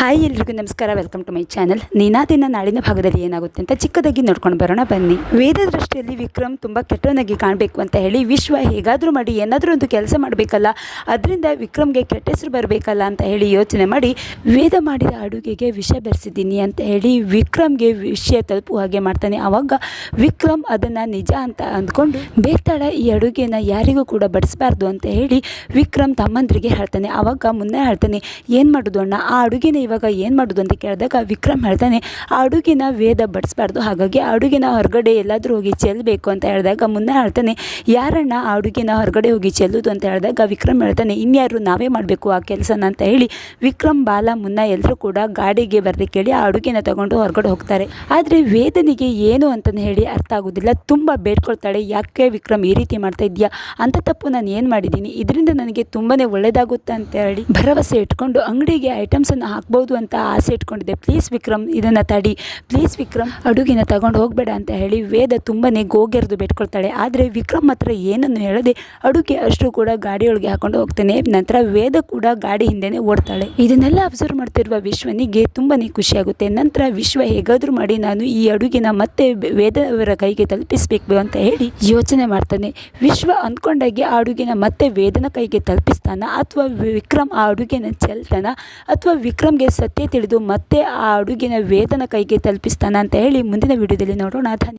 Hi ಎಲ್ರಿಗೂ ನಮಸ್ಕಾರ welcome to my channel ನೀನಾದಿನ ನಾಳಿನ ಭಾಗದಲ್ಲಿ ಏನಾಗುತ್ತೆ ಅಂತ ಚಿಕ್ಕದಾಗಿ ನೋಡ್ಕೊಂಡು ಬರೋಣ, ಬನ್ನಿ. ವೇದ ದೃಷ್ಟಿಯಲ್ಲಿ ವಿಕ್ರಮ್ ತುಂಬ ಕೆಟ್ಟವನಾಗಿ ಕಾಣಬೇಕು ಅಂತ ಹೇಳಿ ವಿಶ್ವ ಹೇಗಾದರೂ ಮಾಡಿ ಏನಾದರೂ ಒಂದು ಕೆಲಸ ಮಾಡಬೇಕಲ್ಲ, ಅದರಿಂದ ವಿಕ್ರಮ್ಗೆ ಕೆಟ್ಟ ಹೆಸರು ಬರಬೇಕಲ್ಲ ಅಂತ ಹೇಳಿ ಯೋಚನೆ ಮಾಡಿ ವೇದ ಮಾಡಿದ ಅಡುಗೆಗೆ ವಿಷ ಬೆರೆಸಿದ್ದೀನಿ ಅಂತ ಹೇಳಿ ವಿಕ್ರಮ್ಗೆ ವಿಷಯ ತಲುಪುವ ಹಾಗೆ ಮಾಡ್ತಾನೆ. ಆವಾಗ ವಿಕ್ರಮ್ ಅದನ್ನು ನಿಜ ಅಂತ ಅಂದ್ಕೊಂಡು ಬೇತಾಳ ಈ ಅಡುಗೆನ ಯಾರಿಗೂ ಕೂಡ ಬಡಿಸಬಾರ್ದು ಅಂತ ಹೇಳಿ ವಿಕ್ರಮ್ ತಮ್ಮಂದ್ರಿಗೆ ಹೇಳ್ತಾನೆ. ಆವಾಗ ಮುನ್ನೆ ಹೇಳ್ತಾನೆ, ಏನು ಮಾಡೋದು ಅಣ್ಣ? ಆ ಅಡುಗೆನ ಇವಾಗ ಏನು ಮಾಡೋದು ಅಂತ ಕೇಳಿದಾಗ ವಿಕ್ರಮ್ ಹೇಳ್ತಾನೆ ಆ ಅಡುಗೆನ ವೇದ ಬಡಿಸ್ಬಾರ್ದು. ಹಾಗಾಗಿ ಆ ಅಡುಗೆನ ಹೊರಗಡೆ ಎಲ್ಲಾದರೂ ಹೋಗಿ ಚೆಲ್ಲಬೇಕು ಅಂತ ಹೇಳಿದಾಗ ಮುನ್ನ ಹೇಳ್ತಾನೆ, ಯಾರಣ್ಣ ಆ ಅಡುಗೆನ ಹೊರಗಡೆ ಹೋಗಿ ಚೆಲ್ಲೋದು ಅಂತ ಹೇಳಿದಾಗ ವಿಕ್ರಮ್ ಹೇಳ್ತಾನೆ, ಇನ್ಯಾರು ನಾವೇ ಮಾಡಬೇಕು ಆ ಕೆಲಸನ ಅಂತ ಹೇಳಿ ವಿಕ್ರಮ್ ಬಾಲ ಮುನ್ನ ಎಲ್ಲರೂ ಕೂಡ ಗಾಡಿಗೆ ಬರಲಿಕ್ಕೆ ಕೇಳಿ ಆ ಅಡುಗೆನ ತಗೊಂಡು ಹೊರಗಡೆ ಹೋಗ್ತಾರೆ. ಆದರೆ ವೇದನಿಗೆ ಏನು ಅಂತಂದು ಹೇಳಿ ಅರ್ಥ ಆಗೋದಿಲ್ಲ. ತುಂಬ ಬೇಡ್ಕೊಳ್ತಾಳೆ. ಯಾಕೆ ವಿಕ್ರಮ್ ಈ ರೀತಿ ಮಾಡ್ತಾ ಇದೆಯಾ ಅಂತ ತಪ್ಪು ನಾನು ಏನು ಮಾಡಿದ್ದೀನಿ? ಇದರಿಂದ ನನಗೆ ತುಂಬಾ ಒಳ್ಳೆಯದಾಗುತ್ತೆ ಅಂತ ಹೇಳಿ ಭರವಸೆ ಇಟ್ಕೊಂಡು ಅಂಗಡಿಗೆ ಐಟಮ್ಸನ್ನು ಹಾಕ್ಬೋದು ಅಂತ ಆಸೆ ಇಟ್ಕೊಂಡಿದ್ದೆ. ಪ್ಲೀಸ್ ವಿಕ್ರಮ್, ಇದನ್ನು ತಡಿ. ಪ್ಲೀಸ್ ವಿಕ್ರಮ್, ಅಡುಗೆನ ತಗೊಂಡು ಹೋಗಬೇಡ ಅಂತ ಹೇಳಿ ವೇದ ತುಂಬನೇ ಗೋಗೆರೆದು ಬೇಡ್ಕೊಳ್ತಾಳೆ ಆದರೆ ವಿಕ್ರಮ್ ಹತ್ರ ಏನನ್ನು ಹೇಳದೆ ಅಡುಗೆ ಅಷ್ಟು ಕೂಡ ಗಾಡಿಯೊಳಗೆ ಹಾಕೊಂಡು ಹೋಗ್ತಾನೆ. ನಂತರ ವೇದ ಕೂಡ ಗಾಡಿ ಹಿಂದೆನೇ ಓಡ್ತಾಳೆ. ಇದನ್ನೆಲ್ಲ ಅಬ್ಸರ್ವ್ ಮಾಡ್ತಿರುವ ವಿಶ್ವನಿಗೆ ತುಂಬನೇ ಖುಷಿಯಾಗುತ್ತೆ. ನಂತರ ವಿಶ್ವ ಹೇಗಾದರೂ ಮಾಡಿ ನಾನು ಈ ಅಡುಗೆನ ಮತ್ತೆ ವೇದವರ ಕೈಗೆ ತಲುಪಿಸಬೇಕು ಅಂತ ಹೇಳಿ ಯೋಚನೆ ಮಾಡ್ತಾನೆ. ವಿಶ್ವ ಅಂದ್ಕೊಂಡಾಗೆ ಆ ಅಡುಗೆನ ಮತ್ತೆ ವೇದನ ಕೈಗೆ ತಲುಪಿಸ್ತಾನ? ಅಥವಾ ವಿಕ್ರಮ್ ಆ ಅಡುಗೆನ ಚೆಲ್ತಾನ? ಅಥವಾ ವಿಕ್ರಮ್ಗೆ ಸತ್ಯ ತಿಳಿದು ಮತ್ತೆ ಆ ಅಡುಗಿನ ವೇದನ ಕೈಗೆ ತಲುಪಿಸ್ತಾನ ಅಂತ ಹೇಳಿ ಮುಂದಿನ ವಿಡಿಯೋದಲ್ಲಿ ನೋಡೋಣ. ಧನ್ಯ